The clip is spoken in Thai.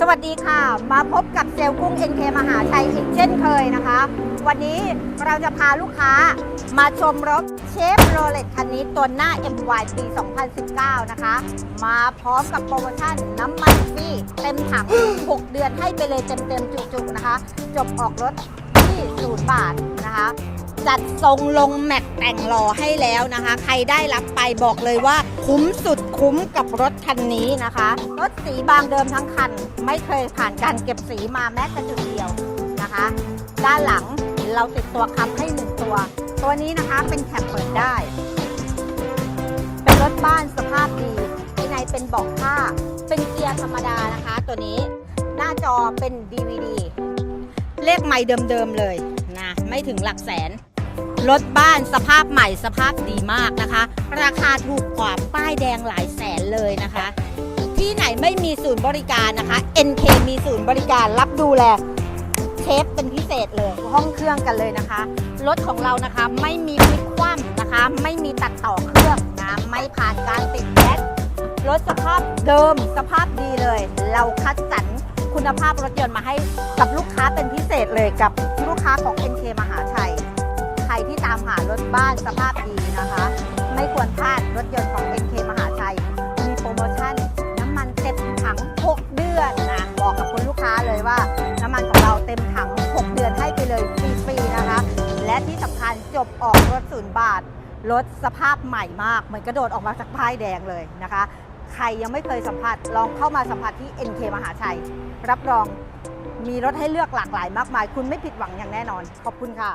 สวัสดีค่ะ มาพบกับเซลล์กุ้ง NK มหาชัยอีกเช่นเคยนะคะ วันนี้เราจะพาลูกค้ามาชมรถเชฟโรเลตคันนี้ตัวหน้า MY ปี 2019 นะคะ มาพร้อมกับโปรโมชั่นน้ำมันฟรีเต็มถัง 6 เดือนให้ไปเลยเต็มๆ จุกๆ นะคะ จบออกรถที่ศูนย์บาทนะคะ จัดทรงลงแม็กแต่งหล่อให้แล้วนะคะ ใครได้รับไปบอกเลยว่า คุ้มสุดคุ้มกับรถคันนี้นะคะ รถสีบางเดิมทั้งคัน ไม่เคยผ่านการเก็บสีมาแม้แต่จุดเดียวนะคะ ด้านหลังเราติดตัวคำให้หนึ่งตัว ตัวนี้นะคะเป็นแคปเปิดได้ เป็นรถบ้านสภาพดีภายในเป็นเบาะผ้า เป็นเกียร์ธรรมดานะคะ ตัวนี้หน้าจอเป็น DVD เลขไม่เดิมๆเลยนะ ไม่ถึงหลักแสน รถบ้านสภาพใหม่สภาพดีมากนะคะ ราคาถูกกว่าป้ายแดงหลายแสนเลยนะคะ ที่ไหนไม่มีศูนย์บริการนะคะ NK มีศูนย์บริการรับดูแลเชฟเป็นพิเศษเลย ห้องเครื่องกันเลยนะคะ รถของเรานะคะไม่มีพลิกคว่ำนะคะ ไม่มีตัดต่อเครื่องนะไม่ผ่านการติดแก๊สรถสภาพเดิมสภาพดีเลย เราคัดสรรคุณภาพรถยนต์มาให้กับลูกค้าเป็นพิเศษเลยกับลูกค้าของ NK มหาชัย รที่ตามหารถบ้านสภาพดีนะคะ ไม่ควรพลาดรถยนต์ของ NK มหาชัย มีโปรโมชั่น น้ำมันเต็มถัง 6 เดือนนะบอกกับคุณลูกค้าเลยว่า น้ำมันของเราเต็มถัง 6 เดือนให้ไปเลยฟรีๆนะคะ และที่สำคัญจบออกรถศูนย์บาทรถสภาพใหม่มาก เหมือนกระโดดออกมาจากป้ายแดงเลยนะคะ ใครยังไม่เคยสัมผัสลองเข้ามาสัมผัสที่ NK มหาชัย รับรองมีรถให้เลือกหลากหลายมากมาย คุณไม่ผิดหวังอย่างแน่นอน ขอบคุณค่ะ